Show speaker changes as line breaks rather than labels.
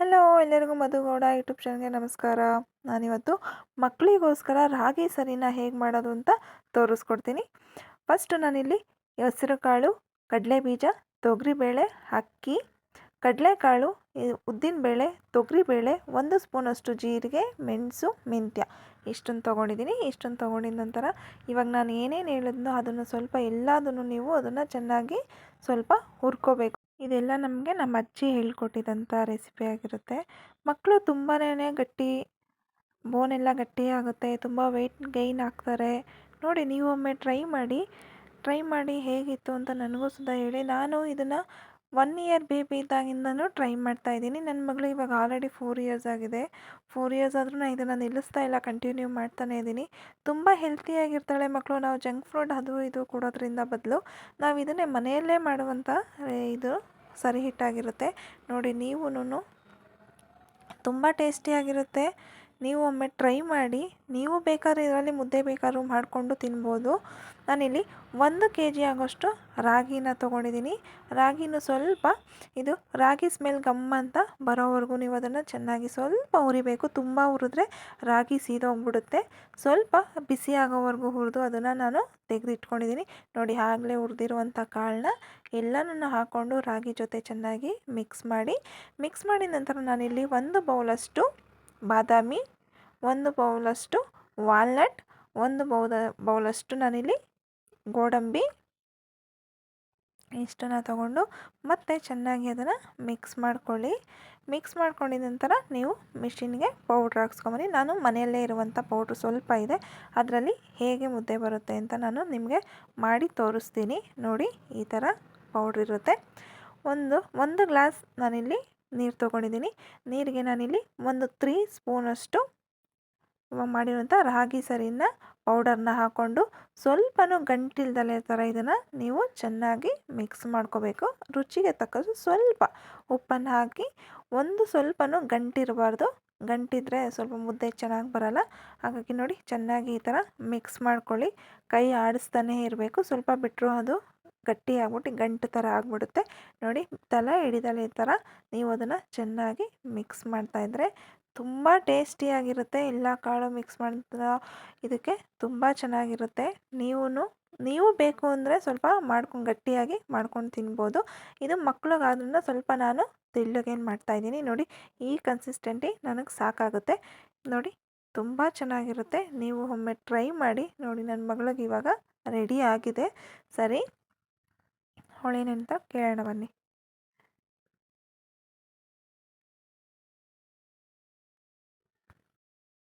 Hello, ಎಲ್ಲರಿಗೂ Madhu Gowda YouTube ಚಾನಲ್ಗೆ ನಮಸ್ಕಾರ. ನಾನಿವತ್ತು ಮಕ್ಕಳಿಗೋಸ್ಕರ ರಾಗಿ ಸರಿನ ಹೇಗೆ ಮಾಡೋದು ಅಂತ ತೋರಿಸ್ಕೊಡ್ತೀನಿ. ಫಸ್ಟ್ ನಾನಿಲ್ಲಿ ಹೆಸರುಕಾಳು, ಕಡಲೆಬೀಜ, ತೊಗರಿಬೇಳೆ ಅಕ್ಕಿ, ಕಡಲೆಕಾಳು ಉದ್ದಿನಬೇಳೆ, ತೊಗರಿಬೇಳೆ, ಒಂದು ಸ್ಪೂನಷ್ಟು ಜೀರಿಗೆ, ಮೆಣಸು, ಮೆಂತ್ಯ. ಇಷ್ಟನ್ನು ತೊಗೊಂಡಿದ್ದೀನಿ. ಇಷ್ಟನ್ನು ತೊಗೊಂಡಿದ ನಂತರ ಇವಾಗ ನಾನು ಏನೇನು ಹೇಳಿದ್ನೋ ಅದನ್ನು ಸ್ವಲ್ಪ ಎಲ್ಲದನ್ನು ನೀವು ಅದನ್ನು ಚೆನ್ನಾಗಿ ಸ್ವಲ್ಪ ಹುರ್ಕೋಬೇಕು. ಇದೆಲ್ಲ ನಮಗೆ ನಮ್ಮ ಅಜ್ಜಿ ಹೇಳ್ಕೊಟ್ಟಿದ್ದಂಥ ರೆಸಿಪಿ ಆಗಿರುತ್ತೆ. ಮಕ್ಕಳು ತುಂಬಾ ಗಟ್ಟಿ, ಬೋನೆಲ್ಲ ಗಟ್ಟಿಯಾಗುತ್ತೆ, ತುಂಬ ವೆಯ್ಟ್ ಗೈನ್ ಆಗ್ತಾರೆ. ನೋಡಿ ನೀವು ಒಮ್ಮೆ ಟ್ರೈ ಮಾಡಿ ಟ್ರೈ ಮಾಡಿ ಹೇಗಿತ್ತು ಅಂತ ನನಗೂ ಸುದಾ ಹೇಳಿ. ನಾನು ಇದನ್ನು ಒನ್ ಇಯರ್ ಬೇಬಿ ಇದ್ದಾಗಿಂದನೂ ಟ್ರೈ ಮಾಡ್ತಾ ಇದ್ದೀನಿ. ನನ್ನ ಮಗಳು ಇವಾಗ ಆಲ್ರೆಡಿ ಫೋರ್ ಇಯರ್ಸ್ ಆಗಿದೆ. ಫೋರ್ ಇಯರ್ಸ್ ಆದರೂ ನಾನು ಇದನ್ನು ನಿಲ್ಲಿಸ್ತಾ ಇಲ್ಲ ಕಂಟಿನ್ಯೂ ಮಾಡ್ತಾನೇ ಇದ್ದೀನಿ. ತುಂಬ ಹೆಲ್ತಿಯಾಗಿರ್ತಾಳೆ ಮಕ್ಕಳು ನಾವು ಜಂಕ್ ಫುಡ್ ಅದು ಇದು ಕೊಡೋದ್ರಿಂದ ಬದಲು ನಾವು ಇದನ್ನೇ ಮನೆಯಲ್ಲೇ ಮಾಡುವಂಥ ಇದು ಸರಿ ಹಿಟ್ಟಾಗಿರುತ್ತೆ ನೋಡಿ ನೀವೂ ತುಂಬ ಟೇಸ್ಟಿಯಾಗಿರುತ್ತೆ ನೀವು ಒಮ್ಮೆ ಟ್ರೈ ಮಾಡಿ, ನೀವು ಬೇಕಾದ್ರೆ ಇದರಲ್ಲಿ ಮುದ್ದೆ ಬೇಕಾದ್ರೂ ಮಾಡಿಕೊಂಡು ತಿನ್ಬೋದು. ನಾನಿಲ್ಲಿ ಒಂದು ಕೆ ಜಿ ಆಗೋಷ್ಟು ರಾಗಿನ ತೊಗೊಂಡಿದ್ದೀನಿ. ರಾಗಿನೂ ಸ್ವಲ್ಪ, ಇದು ರಾಗಿ ಸ್ಮೆಲ್ ಗಮ್ಮ ಅಂತ ಬರೋವರೆಗೂ ನೀವು ಅದನ್ನು ಚೆನ್ನಾಗಿ ಸ್ವಲ್ಪ ಹುರಿಬೇಕು. ತುಂಬ ಹುರಿದ್ರೆ ರಾಗಿ ಸೀದೋಗ್ಬಿಡುತ್ತೆ ಸ್ವಲ್ಪ ಬಿಸಿ ಆಗೋವರೆಗೂ ಹುರಿದು ಅದನ್ನು ನಾನು ತೆಗೆದಿಟ್ಕೊಂಡಿದ್ದೀನಿ. ನೋಡಿ, ಆಗಲೇ ಹುರಿದಿರುವಂಥ ಕಾಳನ್ನ ಎಲ್ಲನೂ ಹಾಕ್ಕೊಂಡು ರಾಗಿ ಜೊತೆ ಚೆನ್ನಾಗಿ ಮಿಕ್ಸ್ ಮಾಡಿ ಮಿಕ್ಸ್ ಮಾಡಿದ ನಂತರ ನಾನಿಲ್ಲಿ ಒಂದು ಬೌಲಷ್ಟು ಬಾದಾಮಿ ಒಂದು ಬೌಲಷ್ಟು ವಾಲ್ನಟ್, ಒಂದು ಬೌದ, ಬೌಲಷ್ಟು ನಾನಿಲ್ಲಿ ಗೋಡಂಬಿ ಇಷ್ಟನ್ನು ತಗೊಂಡು ಮತ್ತೆ ಚೆನ್ನಾಗಿ ಅದನ್ನು ಮಿಕ್ಸ್ ಮಾಡ್ಕೊಳ್ಳಿ. ಮಿಕ್ಸ್ ಮಾಡ್ಕೊಂಡಿದ ನಂತರ ನೀವು ಮಿಷಿನ್ಗೆ ಪೌಡ್ರ್ ಹಾಕ್ಸ್ಕೊಂಬನ್ನಿ. ನಾನು ಮನೆಯಲ್ಲೇ ಇರುವಂಥ ಪೌಡ್ರ್ ಸ್ವಲ್ಪ ಇದೆ. ಅದರಲ್ಲಿ ಹೇಗೆ ಮುದ್ದೆ ಬರುತ್ತೆ ಅಂತ ನಾನು ನಿಮಗೆ ಮಾಡಿ ತೋರಿಸ್ತೀನಿ. ನೋಡಿ, ಈ ಥರ ಪೌಡ್ರ್ ಇರುತ್ತೆ. ಒಂದು ಒಂದು ಗ್ಲಾಸ್ ನಾನಿಲ್ಲಿ ನೀರು ತೊಗೊಂಡಿದ್ದೀನಿ ನೀರಿಗೆ ನಾನಿಲ್ಲಿ ಒಂದು ತ್ರೀ ಸ್ಪೂನಷ್ಟು ಮಾಡಿರುವಂಥ ರಾಗಿ ಸರಿನ ಪೌಡರ್ನ ಹಾಕ್ಕೊಂಡು ಸ್ವಲ್ಪನೂ ಗಂಟಿಲ್ದಲೆ ಥರ ಇದನ್ನು ನೀವು ಚೆನ್ನಾಗಿ ಮಿಕ್ಸ್ ಮಾಡ್ಕೋಬೇಕು. ರುಚಿಗೆ ತಕ್ಕಷ್ಟು ಸ್ವಲ್ಪ ಉಪ್ಪನ್ನು ಹಾಕಿ ಒಂದು ಸ್ವಲ್ಪನೂ ಗಂಟಿರಬಾರ್ದು. ಗಂಟಿದ್ರೆ ಸ್ವಲ್ಪ ಮುದ್ದೆ ಚೆನ್ನಾಗಿ ಬರಲ್ಲ. ಹಾಗಾಗಿ ನೋಡಿ ಚೆನ್ನಾಗಿ ಈ ಥರ ಮಿಕ್ಸ್ ಮಾಡ್ಕೊಳ್ಳಿ. ಕೈ ಆಡಿಸ್ತಾನೆ ಇರಬೇಕು. ಸ್ವಲ್ಪ ಬಿಟ್ಟರು ಅದು ಗಟ್ಟಿ ಆಗ್ಬಿಟ್ಟು ಗಂಟು ಥರ ಆಗಿಬಿಡುತ್ತೆ. ನೋಡಿ ತಲೆ ಹಿಡಿದಲೆ ಈ ಥರ ನೀವು ಅದನ್ನು ಚೆನ್ನಾಗಿ ಮಿಕ್ಸ್ ಮಾಡ್ತಾಯಿದ್ರೆ ತುಂಬ ಟೇಸ್ಟಿಯಾಗಿರುತ್ತೆ ಎಲ್ಲ ಕಾಳು ಮಿಕ್ಸ್ ಮಾಡಿದ ಇದಕ್ಕೆ ತುಂಬ ಚೆನ್ನಾಗಿರುತ್ತೆ. ನೀವು ನೀವು ಬೇಕು ಅಂದರೆ ಸ್ವಲ್ಪ ಮಾಡ್ಕೊಂಡು, ಗಟ್ಟಿಯಾಗಿ ಮಾಡ್ಕೊಂಡು ತಿನ್ಬೋದು. ಇದು ಮಕ್ಳಿಗಾದ್ರಿಂದ ಸ್ವಲ್ಪ ನಾನು ತೆಳ್ಳಗೇನು ಮಾಡ್ತಾಯಿದ್ದೀನಿ ನೋಡಿ, ಈ ಕನ್ಸಿಸ್ಟೆಂಟಿ ನನಗೆ ಸಾಕಾಗುತ್ತೆ. ನೋಡಿ, ತುಂಬ ಚೆನ್ನಾಗಿರುತ್ತೆ. ನೀವು ಒಮ್ಮೆ ಟ್ರೈ ಮಾಡಿ, ನೋಡಿ ನನ್ನ ಮಗಳಿಗೆ ಇವಾಗ ರೆಡಿ ಆಗಿದೆ. ಸರಿ ಹೊಳೆನಂತ ಕೇಳೋಣ ಬನ್ನಿ.